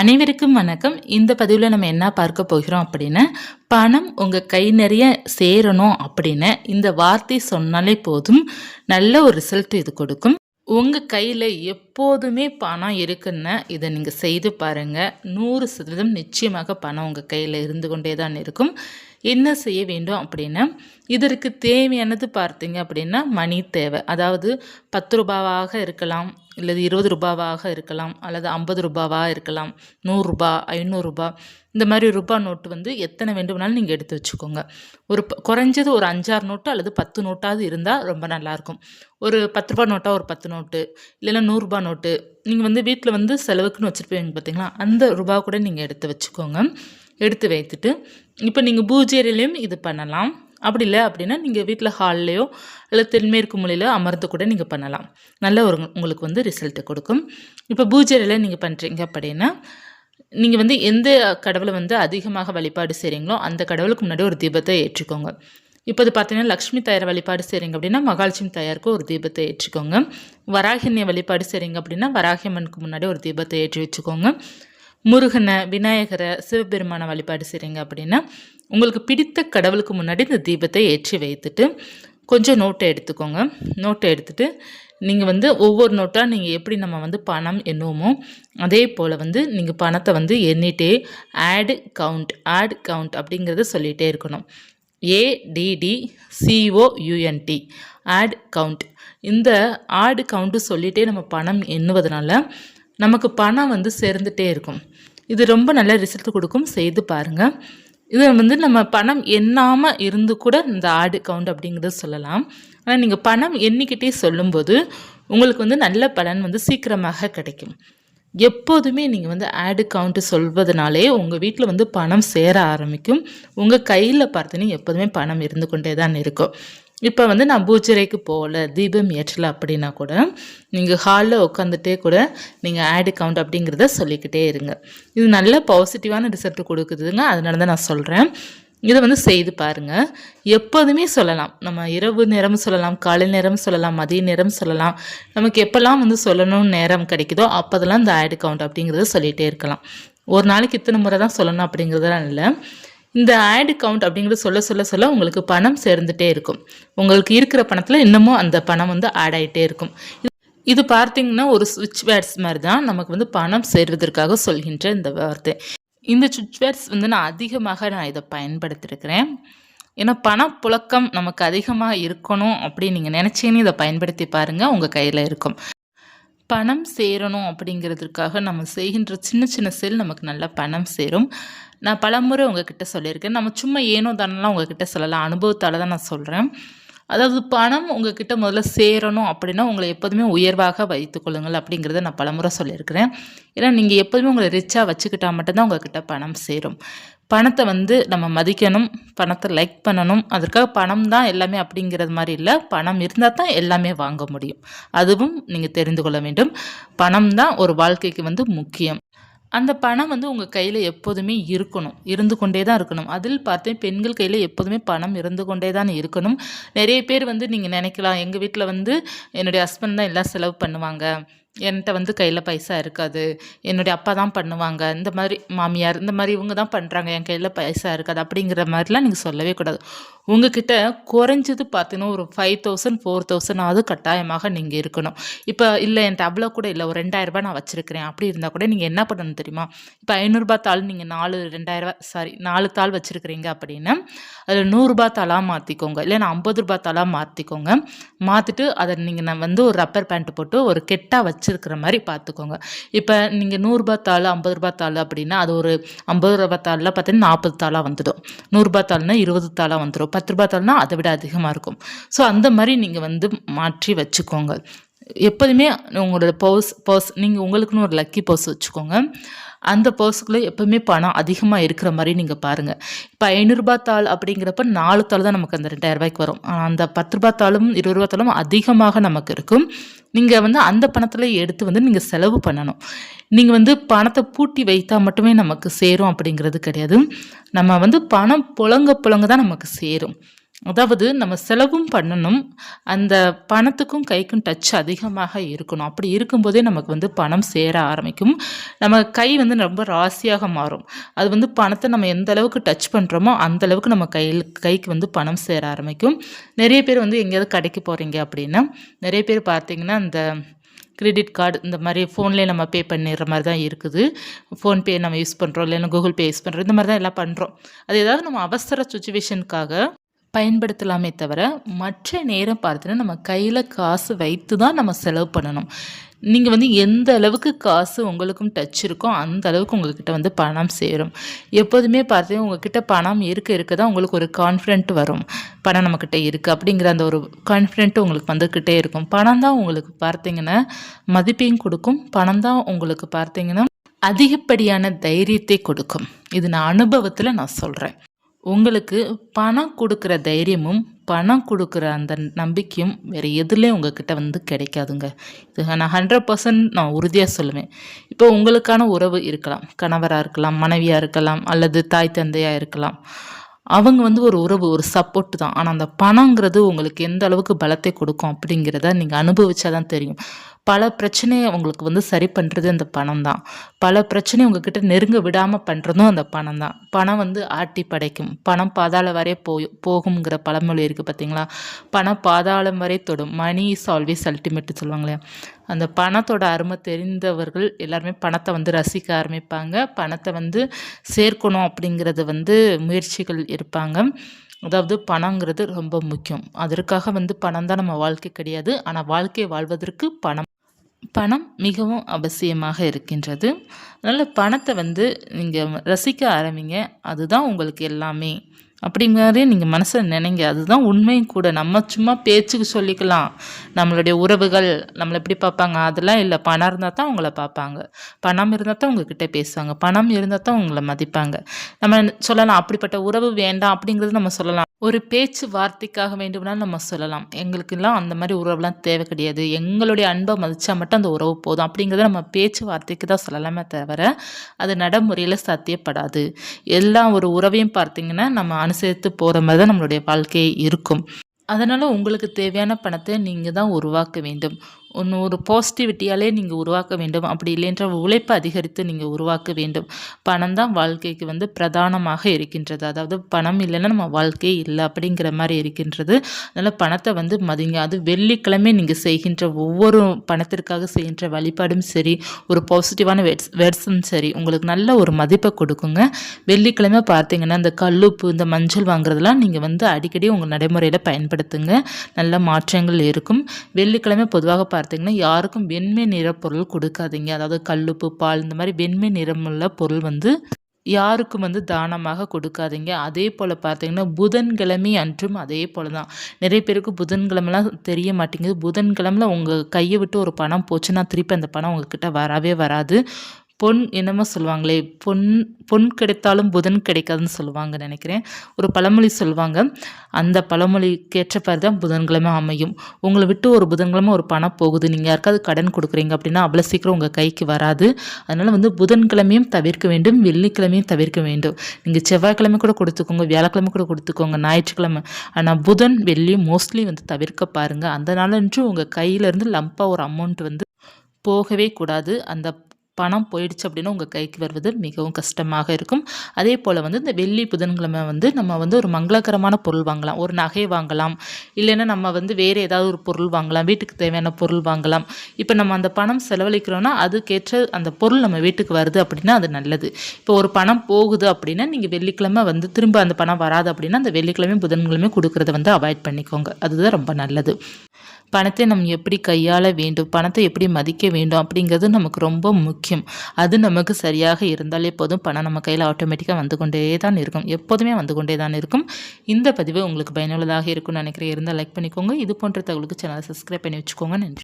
அனைவருக்கும் வணக்கம். இந்த பதிவில் நம்ம என்ன பார்க்க போகிறோம் அப்படின்னா பணம் உங்கள் கை நிறைய சேரணும் அப்படின்னு இந்த வார்த்தை சொன்னாலே போதும். நல்ல ஒரு ரிசல்ட் இது கொடுக்கும். உங்கள் கையில் எப்போதுமே பணம் இருக்குன்னு இதை நீங்கள் செய்து பாருங்கள் நூறு சதவீதம் நிச்சயமாக பணம் உங்கள் கையில் இருந்து கொண்டே தான் இருக்கும். என்ன செய்ய வேண்டும் அப்படின்னா இதற்கு தேவையானது பார்த்தீங்க அப்படின்னா மணி தேவை. அதாவது பத்து ரூபாவாக இருக்கலாம் இல்லது இருபது ரூபாவாக இருக்கலாம் அல்லது ஐம்பது ரூபாவாக இருக்கலாம் நூறுரூபா ஐநூறுரூபா இந்த மாதிரி ரூபா நோட்டு வந்து எத்தனை வேண்டுமானாலும் நீங்கள் எடுத்து வச்சுக்கோங்க. ஒரு ப- குறைஞ்சது ஒரு அஞ்சாறு நோட்டு அல்லது பத்து நோட்டாவது இருந்தால் ரொம்ப நல்லாயிருக்கும். ஒரு பத்து ரூபா நோட்டாக ஒரு பத்து நோட்டு இல்லைன்னா நூறுரூபா நோட்டு நீங்கள் வந்து வீட்டில் வந்து செலவுக்குன்னு வச்சுருப்பீங்க பார்த்தீங்களா அந்த ரூபா கூட நீங்கள் எடுத்து வச்சுக்கோங்க. எடுத்து வைத்துட்டு இப்போ நீங்கள் பூஜையிலையும் இது பண்ணலாம். அப்படி இல்லை அப்படின்னா நீங்கள் வீட்டில் ஹால்லையோ இல்லை தென்மேற்கு மூலையிலோ அமர்ந்து கூட நீங்கள் பண்ணலாம். நல்ல ஒரு உங்களுக்கு வந்து ரிசல்ட்டு கொடுக்கும். இப்போ பூஜையில் நீங்கள் பண்ணுறீங்க அப்படின்னா நீங்கள் வந்து எந்த கடவுளை வந்து அதிகமாக வழிபாடு செய்கிறீங்களோ அந்த கடவுளுக்கு முன்னாடி ஒரு தீபத்தை ஏற்றுக்கோங்க. இப்போ இது பார்த்தீங்கன்னா லக்ஷ்மி தாயார் வழிபாடு செய்கிறீங்க அப்படின்னா மகாலட்சுமி தாயாருக்கு ஒரு தீபத்தை ஏற்றிக்கோங்க. வராகினிய வழிபாடு செய்கிறீங்க அப்படின்னா வராகியம்மனுக்கு முன்னாடி ஒரு தீபத்தை ஏற்றி வச்சுக்கோங்க. முருகனை விநாயகரை சிவபெருமானை வழிபாடு செய்கிறீங்க அப்படின்னா உங்களுக்கு பிடித்த கடவுளுக்கு முன்னாடி இந்த தீபத்தை ஏற்றி வைத்துட்டு கொஞ்சம் நோட்டை எடுத்துக்கோங்க. நோட்டை எடுத்துகிட்டு நீங்கள் வந்து ஒவ்வொரு நோட்டாக நீங்கள் எப்படி நம்ம வந்து பணம் எண்ணுவோமோ அதே போல் வந்து நீங்கள் பணத்தை வந்து எண்ணிட்டே ஆடு கவுண்ட் ஆட் கவுண்ட் அப்படிங்கிறத சொல்லிகிட்டே இருக்கணும். ஏடிடி சிஓயூஎன்டி ஆட் கவுண்ட் இந்த ஆடு கவுண்ட்டு சொல்லிகிட்டே நம்ம பணம் எண்ணுவதனால நமக்கு பணம் வந்து சேர்ந்துட்டே இருக்கும். இது ரொம்ப நல்ல ரிசல்ட் கொடுக்கும். செய்து பாருங்கள் இதில் வந்து நம்ம பணம் எண்ணாமல் இருந்து கூட இந்த ஆடு கவுண்ட் அப்படிங்கிறத சொல்லலாம். ஆனால் நீங்கள் பணம் எண்ணிக்கிட்டே சொல்லும்போது உங்களுக்கு வந்து நல்ல பலன் வந்து சீக்கிரமாக கிடைக்கும். எப்போதுமே நீங்கள் வந்து ஆடு கவுண்ட்டு சொல்வதனாலே உங்கள் வீட்டில் வந்து பணம் சேர ஆரம்பிக்கும். உங்கள் கையில் பார்த்தீங்கன்னா எப்போதுமே பணம் இருந்து கொண்டே தான் இருக்கும். இப்போ வந்து நான் பூஜரைக்கு போகல தீபம் ஏற்றலை அப்படின்னா கூட நீங்கள் ஹாலில் உட்காந்துட்டே கூட நீங்கள் ஆடு கவுண்ட் அப்படிங்கிறத சொல்லிக்கிட்டே இருங்க. இது நல்ல பாசிட்டிவான ரிசல்ட் கொடுக்குதுங்க. அதனால தான் நான் சொல்கிறேன் இதை வந்து செய்து பாருங்கள் எப்போதுமே சொல்லலாம். நம்ம இரவு நேரம் சொல்லலாம் காலை நேரம் சொல்லலாம் மதிய நேரம் சொல்லலாம். நமக்கு எப்போல்லாம் வந்து சொல்லணும்னு நேரம் கிடைக்குதோ அப்போதெல்லாம் இந்த ஆடு கவுண்ட் அப்படிங்கிறத சொல்லிகிட்டே இருக்கலாம். ஒரு நாளைக்கு இத்தனை முறை தான் சொல்லணும் அப்படிங்கிறதெல்லாம் இல்லை. இந்த ஆடு கவுண்ட் அப்படிங்கிறது சொல்ல சொல்ல சொல்ல உங்களுக்கு பணம் சேர்ந்துட்டே இருக்கும். உங்களுக்கு இருக்கிற பணத்தில் இன்னமும் அந்த பணம் வந்து ஆட் ஆகிட்டே இருக்கும். இது- இது பார்த்தீங்கன்னா ஒரு சுவிட்ச் வேர்ட்ஸ் மாதிரி தான் நமக்கு வந்து பணம் சேர்வதற்காக சொல்கின்ற இந்த வார்த்தை. இந்த சுவிட்ச் வேர்ட்ஸ் வந்து நான் அதிகமாக நான் இதை பயன்படுத்தியிருக்கிறேன் ஏன்னா பணப்புழக்கம் நமக்கு அதிகமாக இருக்கணும் அப்படின்னு நீங்கள் நினச்சேன்னு இதை பயன்படுத்தி பாருங்கள் உங்கள் கையில் இருக்கும். பணம் சேரணும் அப்படிங்கிறதுக்காக நம்ம செய்கின்ற சின்ன சின்ன செயல் நமக்கு நல்ல பணம் சேரும். நான் பலமுறை உங்ககிட்ட சொல்லியிருக்கேன். நம்ம சும்மா ஏனோ தானெல்லாம் உங்ககிட்ட சொல்லலாம். அனுபவத்தால் தான் நான் சொல்கிறேன் அதாவது பணம் உங்ககிட்ட முதல்ல சேரணும் அப்படின்னா உங்களை எப்போதுமே உயர்வாக வைத்துக்கொள்ளுங்கள் அப்படிங்கிறத நான் பலமுறை சொல்லியிருக்கிறேன். ஏன்னா நீங்கள் எப்போதுமே உங்களை ரிச்சாக வச்சுக்கிட்டால் மட்டும்தான் உங்ககிட்ட பணம் சேரும். பணத்தை வந்து நம்ம மதிக்கணும் பணத்தை லைக் பண்ணணும். அதற்காக பணம் தான் எல்லாமே அப்படிங்கிறது மாதிரி இல்லை. பணம் இருந்தால் தான் எல்லாமே வாங்க முடியும். அதுவும் நீங்கள் தெரிந்து கொள்ள வேண்டும். பணம் தான் ஒரு வாழ்க்கைக்கு வந்து முக்கியம். அந்த பணம் வந்து உங்கள் கையில் எப்போதுமே இருக்கணும். இருந்து கொண்டே தான் இருக்கணும். அதில் பார்த்தேன் பெண்கள் கையில் எப்போதுமே பணம் இருந்து கொண்டே தான் இருக்கணும். நிறைய பேர் வந்து நீங்கள் நினைக்கலாம் எங்கள் வீட்டில் வந்து என்னுடைய ஹஸ்பண்ட் தான் எல்லாம் செலவு பண்ணுவாங்க. என்கிட்ட வந்து கையில் பைசா இருக்காது. என்னுடைய அப்பா தான் பண்ணுவாங்க. இந்த மாதிரி மாமியார் இந்த மாதிரி இவங்க தான் பண்ணுறாங்க என் கையில் பைசா இருக்காது அப்படிங்கிற மாதிரிலாம் நீங்கள் சொல்லவே கூடாது. உங்ககிட்ட குறைஞ்சது பார்த்தீங்கன்னா ஒரு ஃபைவ் தௌசண்ட் ஃபோர் தௌசண்ட் கட்டாயமாக நீங்கள் இருக்கணும். இப்போ இல்லை என்கிட்ட அவ்வளோ கூட இல்லை. ஒரு ரெண்டாயிரரூபா நான் வச்சுருக்கிறேன். அப்படி இருந்தால் கூட நீங்கள் என்ன பண்ணணும் தெரியுமா? இப்போ ஐநூறுரூபா தாள் நீங்கள் நாலு ரெண்டாயிரரூபா சாரி நாலு தாள் வச்சுருக்கிறீங்க அப்படின்னா அதில் நூறுரூபா தாளாக மாற்றிக்கோங்க இல்லைன்னா ஐம்பது ரூபா தாளாக மாற்றிக்கோங்க மாற்றிட்டு அதை நீங்கள் நான் வந்து ஒரு ரப்பர் பேண்ட் போட்டு ஒரு கெட்டாக வச்சு வச்சுருக்கிற மாதிரி பார்த்துக்கோங்க. இப்போ நீங்கள் நூறுரூபா தாள் ஐம்பது ரூபா தாள் அப்படின்னா அது ஒரு ஐம்பது ரூபா தாளில் பார்த்தீங்கன்னா நாற்பது தாளாக வந்துடும். நூறுரூபா தாள்னா இருபது தாளாக வந்துடும். பத்து ரூபா தாள்னா அதை விட அதிகமாக இருக்கும். ஸோ அந்த மாதிரி நீங்கள் வந்து மாற்றி வச்சுக்கோங்க. எப்போதுமே உங்களோட பர்ஸ் பர்ஸ் நீங்கள் உங்களுக்குன்னு ஒரு லக்கி பர்ஸ் வச்சுக்கோங்க. அந்த பர்ஸுக்குள்ளே எப்போவுமே பணம் அதிகமாக இருக்கிற மாதிரி நீங்கள் பாருங்கள் இப்போ ஐநூறுரூபா தாள் அப்படிங்கிறப்ப நாலு தாள் தான் நமக்கு அந்த ரெண்டாயிரரூபாய்க்கு வரும். அந்த பத்து ரூபா தாளும் இருபது ரூபா தாளும் அதிகமாக நமக்கு இருக்கும். நீங்கள் வந்து அந்த பணத்தில் எடுத்து வந்து நீங்கள் செலவு பண்ணணும். நீங்கள் வந்து பணத்தை பூட்டி வைத்தா மட்டுமே நமக்கு சேரும் அப்படிங்கிறது கிடையாது. நம்ம வந்து பணம் புழங்க புழங்க தான் நமக்கு சேரும். அதாவது நம்ம செலவும் பண்ணணும். அந்த பணத்துக்கும் கைக்கும் டச் அதிகமாக இருக்கணும். அப்படி இருக்கும்போதே நமக்கு வந்து பணம் சேர ஆரம்பிக்கும். நம்ம கை வந்து ரொம்ப ராசியாக மாறும். அது வந்து பணத்தை நம்ம எந்த அளவுக்கு டச் பண்ணுறோமோ அந்த அளவுக்கு நம்ம கையில் கைக்கு வந்து பணம் சேர ஆரம்பிக்கும். நிறைய பேர் வந்து எங்கேயாவது கடைக்கு போகிறீங்க அப்படின்னா நிறைய பேர் பார்த்தீங்கன்னா அந்த கிரெடிட் கார்டு இந்த மாதிரி ஃபோன்லேயே நம்ம பே பண்ணிடுற மாதிரி தான் இருக்குது. ஃபோன்பே நம்ம யூஸ் பண்ணுறோம் இல்லைன்னா கூகுள் பே யூஸ் பண்ணுறோம் இந்த மாதிரி தான் எல்லாம் பண்ணுறோம் அது ஏதாவது நம்ம அவசர சுச்சுவேஷனுக்காக பயன்படுத்தலாமே தவிர மற்ற நேரம் பார்த்துன்னா நம்ம கையில் காசு வைத்து தான் நம்ம செலவு பண்ணணும். நீங்கள் வந்து எந்த அளவுக்கு காசு உங்களுக்கும் டச் இருக்கோ அந்த அளவுக்கு உங்கள்கிட்ட வந்து பணம் சேரும். எப்போதுமே பார்த்தீங்கன்னா உங்ககிட்ட பணம் இருக்க இருக்க தான் உங்களுக்கு ஒரு கான்ஃபிடென்ட் வரும். பணம் நம்மக்கிட்ட இருக்குது அப்படிங்கிற அந்த ஒரு கான்ஃபிடென்ட் உங்களுக்கு வந்துக்கிட்டே இருக்கும். பணம் தான் உங்களுக்கு பார்த்தீங்கன்னா மதிப்பையும் கொடுக்கும். பணம் தான் உங்களுக்கு பார்த்தீங்கன்னா அதிகப்படியான தைரியத்தை கொடுக்கும். இது நான் அனுபவத்தில் நான் சொல்கிறேன் உங்களுக்கு பணம் கொடுக்குற தைரியமும் பணம் கொடுக்குற அந்த நம்பிக்கையும் வேறு எதுலேயும் உங்ககிட்ட வந்து கிடைக்காதுங்க. இது நான் ஹண்ட்ரட் பர்சன்ட் நான் உறுதியாக சொல்லுவேன். இப்போ உங்களுக்கான உறவு இருக்கலாம். கணவராக இருக்கலாம் மனைவியாக இருக்கலாம் அல்லது தாய் தந்தையாக இருக்கலாம். அவங்க வந்து ஒரு உறவு ஒரு சப்போர்ட் தான். ஆனால் அந்த பணங்கிறது உங்களுக்கு எந்த அளவுக்கு பலத்தை கொடுக்கும் அப்படிங்கிறத நீங்கள் அனுபவிச்சா தான் தெரியும். பல பிரச்சனையை உங்களுக்கு வந்து சரி பண்ணுறது அந்த பணம் தான். பல பிரச்சனையை உங்ககிட்ட நெருங்க விடாமல் பண்ணுறதும் அந்த பணம் தான். பணம் வந்து ஆட்டி படைக்கும். பணம் பாதாளம் வரை போய் போகுங்கிற பழமொழி இருக்குது பார்த்தீங்களா பணம் பாதாளம் வரை தொடும். மணி இஸ் ஆல்வேஸ் அல்டிமேட்டு சொல்லுவாங்களே அந்த பணத்தோட அருமை தெரிந்தவர்கள் எல்லாருமே பணத்தை வந்து ரசிக்க ஆரம்பிப்பாங்க. பணத்தை வந்து சேர்க்கணும் அப்படிங்கிறது வந்து முயற்சிகள் இருப்பாங்க. அதாவது பணங்கிறது ரொம்ப முக்கியம். அதற்காக வந்து பணம் தான் நம்ம வாழ்க்கை கிடையாது. ஆனால் வாழ்க்கையை வாழ்வதற்கு பணம் பணம் மிகவும் அவசியமாக இருக்கின்றது. அதனால் பணத்தை வந்து நீங்கள் ரசிக்க ஆரம்பிங்க. அதுதான் உங்களுக்கு எல்லாமே. அப்படிங்கிறதே நீங்கள் மனசில் நினைங்க. அதுதான் உண்மையும் கூட. நம்ம சும்மா பேச்சுக்கு சொல்லிக்கலாம். நம்மளுடைய உறவுகள் நம்மளை எப்படி பார்ப்பாங்க? அதெல்லாம் இல்லை. பணம் இருந்தால் தான் உங்களை பார்ப்பாங்க. பணம் இருந்தால் தான் உங்ககிட்ட பேசுவாங்க. பணம் இருந்தால் தான் உங்களை மதிப்பாங்க. நம்ம சொல்லலாம் அப்படிப்பட்ட உறவு வேண்டாம் அப்படிங்கிறது நம்ம சொல்லலாம். ஒரு பேச்சு வார்த்தைக்காக வேண்டும்னாலும் நம்ம சொல்லலாம். எங்களுக்கெல்லாம் அந்த மாதிரி உறவுலாம் தேவை கிடையாது. எங்களுடைய அன்பை மதித்தா மட்டும் அந்த உறவு போதும். அப்படிங்கிறத நம்ம பேச்சு வார்த்தைக்கு தான் சொல்லலாமே தவிர அது நடைமுறையில் சாத்தியப்படாது. எல்லா ஒரு உறவையும் பார்த்திங்கன்னா நம்ம அனுசரித்து போகிற மாதிரி தான் நம்மளுடைய வாழ்க்கை இருக்கும். அதனால் உங்களுக்கு தேவையான பணத்தை நீங்கள் தான் உருவாக்க வேண்டும். ஒன்று ஒரு பாசிட்டிவிட்டியாலே நீங்கள் உருவாக்க வேண்டும். அப்படி இல்லைன்ற உழைப்பை அதிகரித்து நீங்கள் உருவாக்க வேண்டும். பணம் தான் வாழ்க்கைக்கு வந்து பிரதானமாக இருக்கின்றது. அதாவது பணம் இல்லைன்னா நம்ம வாழ்க்கையே இல்லை அப்படிங்கிற மாதிரி இருக்கின்றது. அதனால் பணத்தை வந்து மதிங்க. அது வெள்ளிக்கிழமை நீங்கள் செய்கின்ற ஒவ்வொரு பணத்திற்காக செய்கின்ற வழிபாடும் சரி ஒரு பாசிட்டிவான வேட்ஸ் வேர்ட்ஸும் சரி உங்களுக்கு நல்ல ஒரு மதிப்பை கொடுக்குங்க. வெள்ளிக்கிழமை பார்த்தீங்கன்னா இந்த கல்லுப்பு இந்த மஞ்சள் வாங்குறதெல்லாம் நீங்கள் வந்து அடிக்கடி உங்கள் நடைமுறையில் பயன்படுத்துங்க. நல்ல மாற்றங்கள் இருக்கும். வெள்ளிக்கிழமை பொதுவாக பார்த்து பார்த்தீங்கன்னா யாருக்கும் வெண்மை நிற பொருள் கொடுக்காதீங்க. அதாவது கல்லுப்பு பால் இந்த மாதிரி வெண்மை நிறமுள்ள பொருள் வந்து யாருக்கும் வந்து தானமாக கொடுக்காதீங்க. அதே போல் பார்த்தீங்கன்னா புதன்கிழமை அன்றும் அதே போல் தான் நிறைய பேருக்கு புதன்கிழமெலாம் தெரிய மாட்டேங்குது. புதன்கிழமில் உங்கள் கையை விட்டு ஒரு பணம் போச்சுன்னா திருப்பி அந்த பணம் உங்ககிட்ட வரவே வராது. பொன் என்னமோ சொல்லுவாங்களே பொன் பொன் கிடைத்தாலும் புதன் கிடைக்காதுன்னு சொல்லுவாங்க நினைக்கிறேன். ஒரு பழமொழி சொல்லுவாங்க அந்த பழமொழிக்கேற்றப்பாரு தான் புதன்கிழமை அமையும். உங்களை விட்டு ஒரு புதன்கிழமை ஒரு பணம் போகுது நீங்கள் யாருக்காவது கடன் கொடுக்குறீங்க அப்படின்னா அவ்வளோ சீக்கிரம் உங்கள் கைக்கு வராது. அதனால் வந்து புதன்கிழமையும் தவிர்க்க வேண்டும் வெள்ளிக்கிழமையும் தவிர்க்க வேண்டும். நீங்கள் செவ்வாய்க்கிழமை கூட கொடுத்துக்கோங்க வியாழக்கிழமை கூட கொடுத்துக்கோங்க ஞாயிற்றுக்கிழமை. ஆனால் புதன் வெள்ளி மோஸ்ட்லி வந்து தவிர்க்க பாருங்கள் அந்த நாளன்று உங்கள் கையிலேருந்து லம்பாக ஒரு அமௌண்ட் வந்து போகவே கூடாது. அந்த பணம் போயிடுச்சு அப்படின்னா உங்கள் கைக்கு வருவது மிகவும் கஷ்டமாக இருக்கும். அதே போல் வந்து இந்த வெள்ளி புதன்கிழமை வந்து நம்ம வந்து ஒரு மங்களகரமான பொருள் வாங்கலாம். ஒரு நகை வாங்கலாம். இல்லைன்னா நம்ம வந்து வேறு ஏதாவது ஒரு பொருள் வாங்கலாம். வீட்டுக்கு தேவையான பொருள் வாங்கலாம். இப்போ நம்ம அந்த பணம் செலவழிக்கிறோன்னா அதுக்கேற்ற அந்த பொருள் நம்ம வீட்டுக்கு வருது அப்படின்னா அது நல்லது. இப்போ ஒரு பணம் போகுது அப்படின்னா நீங்கள் வெள்ளிக்கிழமை வந்து திரும்ப அந்த பணம் வராது அப்படின்னா அந்த வெள்ளிக்கிழமையும் புதன்கிழமையும் கொடுக்குறத வந்து அவாய்ட் பண்ணிக்கோங்க. அதுதான் ரொம்ப நல்லது. பணத்தை நம்ம எப்படி கையாள வேண்டும்? பணத்தை எப்படி மதிக்க வேண்டும்? அப்படிங்கிறது நமக்கு ரொம்ப முக்கியம். அது நமக்கு சரியாக இருந்தாலே போதும். பணம் நம்ம கையில் ஆட்டோமேட்டிக்காக வந்து கொண்டே தான் இருக்கும். எப்போதுமே வந்து கொண்டே தான் இருக்கும். இந்த பதிவு உங்களுக்கு பயனுள்ளதாக இருக்கும்னு நினைக்கிறேன். இருந்தால் லைக் பண்ணிக்கோங்க. இது போன்ற தகவலுக்கு சேனலை சப்ஸ்கிரைப் பண்ணி வச்சுக்கோங்க. நன்றி.